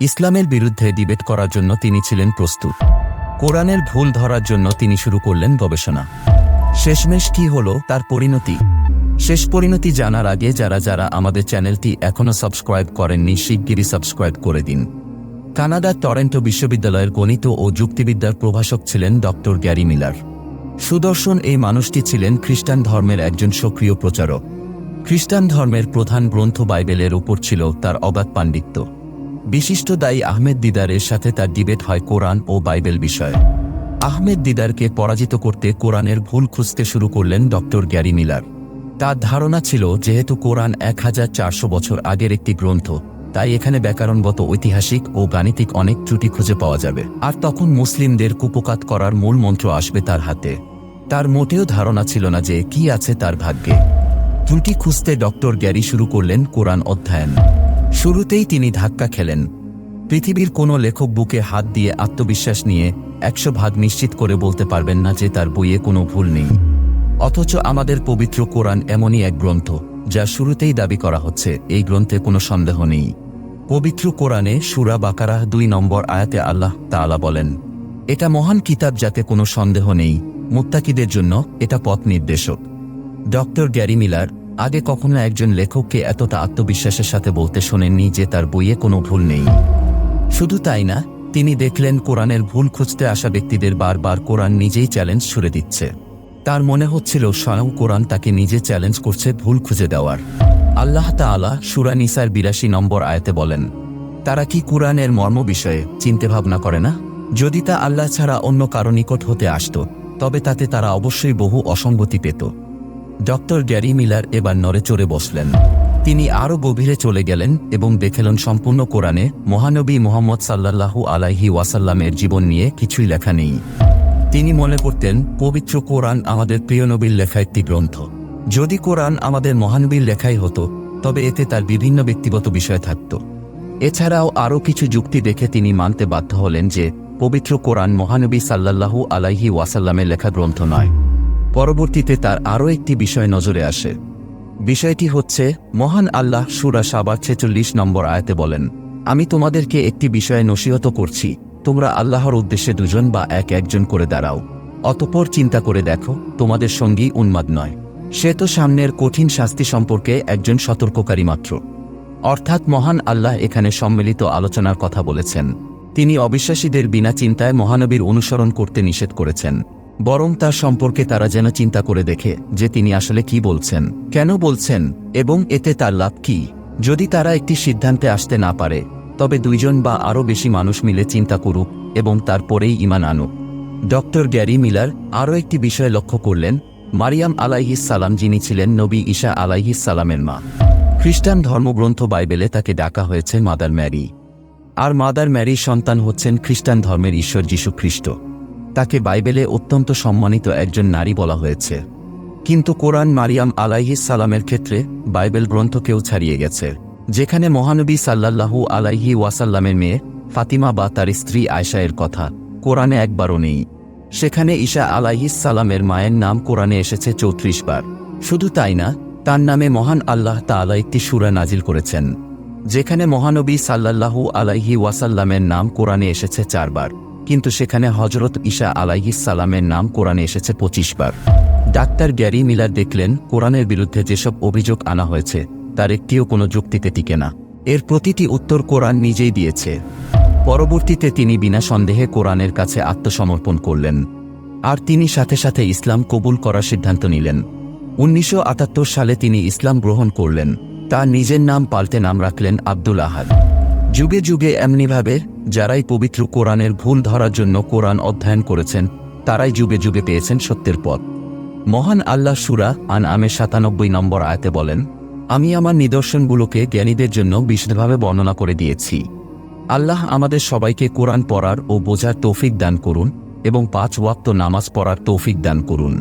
ইসলামের বিরুদ্ধে ডিবেট করার জন্য তিনি ছিলেন প্রস্তুত। কোরআনের ভুল ধরার জন্য তিনি শুরু করলেন গবেষণা। শেষমেশ কি হল তার পরিণতি? শেষ পরিণতি জানার আগে যারা যারা আমাদের চ্যানেলটি এখনও সাবস্ক্রাইব করেননি, শিগগিরই সাবস্ক্রাইব করে দিন। কানাডার টরেন্টো বিশ্ববিদ্যালয়ের গণিত ও যুক্তিবিদ্যার প্রভাষক ছিলেন ডক্টর গ্যারি মিলার। সুদর্শন এই মানুষটি ছিলেন খ্রিস্টান ধর্মের একজন সক্রিয় প্রচারক। খ্রিস্টান ধর্মের প্রধান গ্রন্থ বাইবেলের উপর ছিল তার অবাধ পাণ্ডিত্য। বিশিষ্ট দায়ী আহমেদ দিদারের সাথে তার ডিবেট হয় কোরআন ও বাইবেল বিষয়ে। আহমেদ দিদারকে পরাজিত করতে কোরআনের ভুল খুঁজতে শুরু করলেন ডক্টর গ্যারি মিলার। তার ধারণা ছিল, যেহেতু কোরআন এক হাজার চারশো বছর আগের একটি গ্রন্থ, তাই এখানে ব্যাকরণগত, ঐতিহাসিক ও গাণিতিক অনেক ত্রুটি খুঁজে পাওয়া যাবে। আর তখন মুসলিমদের কুপকাত করার মূল মন্ত্র আসবে তার হাতে। তার মোটেও ধারণা ছিল না যে কি আছে তার ভাগ্যে। ত্রুটি খুঁজতে ডক্টর গ্যারি শুরু করলেন কোরআন অধ্যয়ন। শুরুতেই তিনি ধাক্কা খেলেন। পৃথিবীর কোনো লেখক বুকে হাত দিয়ে আত্মবিশ্বাস নিয়ে একশো ভাগ নিশ্চিত করে বলতে পারবেন না যে তার বইয়ে কোনো ভুল নেই। অথচ আমাদের পবিত্র কোরআন এমনই এক গ্রন্থ, যা শুরুতেই দাবি করা হচ্ছে, এই গ্রন্থে কোনো সন্দেহ নেই। পবিত্র কোরআনে সুরা বাকারাহ দুই নম্বর আয়াতে আল্লাহ তাআলা বলেন, এটা মহান কিতাব যাতে কোনো সন্দেহ নেই। মুত্তাকিদের জন্য এটা পথ নির্দেশক। ডক্টর গ্যারি মিলার আগে কখনো একজন লেখককে এতটা আত্মবিশ্বাসের সাথে বলতে শোনেননি যে তার বইয়ে কোনো ভুল নেই। শুধু তাই না, তিনি দেখলেন কোরআনের ভুল খুঁজতে আসা ব্যক্তিদের বারবার কোরআন নিজেই চ্যালেঞ্জ ছুড়ে দিচ্ছে। তার মনে হচ্ছিল স্বয়ং কোরআন তাকে নিজে চ্যালেঞ্জ করছে ভুল খুঁজে দেওয়ার। আল্লাহ তাআলা সুরা নিসার বিরাশি নম্বর আয়াতে বলেন, তারা কি কোরআনের মর্ম বিষয়ে চিন্তে ভাবনা করে না? যদি তা আল্লাহ ছাড়া অন্য কারও নিকট হতে আসত, তবে তাতে তারা অবশ্যই বহু অসঙ্গতি পেত। ডক্টর গ্যারি মিলার এবার নড়ে চড়ে বসলেন। তিনি আরও গভীরে চলে গেলেন এবং দেখেলেন সম্পূর্ণ কোরআনে মহানবী মোহাম্মদ সাল্লাল্লাহু আলাইহি ওয়াসাল্লামের জীবন নিয়ে কিছুই লেখা নেই। তিনি মনে করতেন, পবিত্র কোরআন আমাদের প্রিয় নবীর লেখা একটি গ্রন্থ। যদি কোরআন আমাদের মহানবীর লেখাই হতো, তবে এতে তার বিভিন্ন ব্যক্তিগত বিষয় থাকত। এছাড়াও আরও কিছু যুক্তি দেখে তিনি মানতে বাধ্য হলেন যে, পবিত্র কোরআন মহানবী সাল্লাল্লাহু আলাইহি ওয়াসাল্লামের লেখা গ্রন্থ নয়। পরবর্তীতে তার আরও একটি বিষয় নজরে আসে। বিষয়টি হচ্ছে, মহান আল্লাহ সুরা সাবার ছেচল্লিশ নম্বর আয়াতে বলেন, আমি তোমাদেরকে একটি বিষয়ে নসিহত করছি, তোমরা আল্লাহর উদ্দেশ্যে দুজন বা এক একজন করে দাঁড়াও। অতপর চিন্তা করে দেখো, তোমাদের সঙ্গী উন্মাদ নয়। সে তো সামনের কঠিন শাস্তি সম্পর্কে একজন সতর্ককারী মাত্র। অর্থাৎ মহান আল্লাহ এখানে সম্মিলিত আলোচনার কথা বলেছেন। তিনি অবিশ্বাসীদের বিনা চিন্তায় মহানবীর অনুসরণ করতে নিষেধ করেছেন। বরং তার সম্পর্কে তারা যেন চিন্তা করে দেখে যে তিনি আসলে কি বলছেন। কেন বলছেন? এবং এতে তার লাভ কি? যদি তারা একটি সিদ্ধান্তে আসতে না পারে, তবে দুইজন বা আরও বেশি মানুষ মিলে চিন্তা করুক এবং তারপরেই ইমান আনুক। ডক্টর গ্যারি মিলার আরও একটি বিষয় লক্ষ্য করলেন, মারিয়াম সালাম যিনি ছিলেন নবী ঈশা সালামের মা। খ্রিস্টান ধর্মগ্রন্থ বাইবেলে তাকে ডাকা হয়েছে মাদার ম্যারি। আর মাদার ম্যারির সন্তান হচ্ছেন খ্রিস্টান ধর্মের ঈশ্বর যীশু খ্রিস্ট তাকে বাইবেলে অত্যন্ত সম্মানিত একজন নারী বলা হয়েছে। কিন্তু কোরআন মারিয়াম আলাইহিস সালামের ক্ষেত্রে বাইবেল গ্রন্থকেও ছাড়িয়ে গেছে, যেখানে মহানবী সাল্লাল্লাহু আলাইহি ওয়াসাল্লামের মেয়ে ফাতিমা বা তার স্ত্রী আয়শায়ের কথা কোরআনে একবারও নেই। সেখানে ঈশা আলাইহিস সালামের মায়ের নাম কোরআনে এসেছে চৌত্রিশ বার। শুধু তাই না, তার নামে মহান আল্লাহ তাআলা একটি সুরা নাজিল করেছেন, যেখানে মহানবী সাল্লাল্লাহু আলাইহি ওয়াসাল্লামের নাম কোরআনে এসেছে চারবার কিন্তু সেখানে হজরত ঈশা সালামের নাম কোরআনে এসেছে পঁচিশ বার। ডাক্তার গ্যারি মিলার দেখলেন, কোরআনের বিরুদ্ধে যেসব অভিযোগ আনা হয়েছে, তার একটিও কোনো যুক্তিতে টিকে না। এর প্রতিটি উত্তর কোরআন নিজেই দিয়েছে। পরবর্তীতে তিনি বিনা সন্দেহে কোরআনের কাছে আত্মসমর্পণ করলেন। আর তিনি সাথে সাথে ইসলাম কবুল করার সিদ্ধান্ত নিলেন। উনিশশো আটাত্তর সালে তিনি ইসলাম গ্রহণ করলেন। তার নিজের নাম পাল্টে নাম রাখলেন আব্দুল আহাদ। যুগে যুগে এমনিভাবে যারাই পবিত্র কোরআনের ভুল ধরার জন্য কোরআন অধ্যয়ন করেছেন, তারাই যুগে যুগে পেয়েছেন সত্যের পথ। মহান আল্লাহ সুরা আন আমের সাতানব্বই নম্বর আয়াতে বলেন, আমি আমার নিদর্শনগুলোকে জ্ঞানীদের জন্য বিশদভাবে বর্ণনা করে দিয়েছি। আল্লাহ আমাদের সবাইকে কোরআন পড়ার ও বোঝার তৌফিক দান করুন এবং পাঁচ ওয়াক্ত নামাজ পড়ার তৌফিক দান করুন।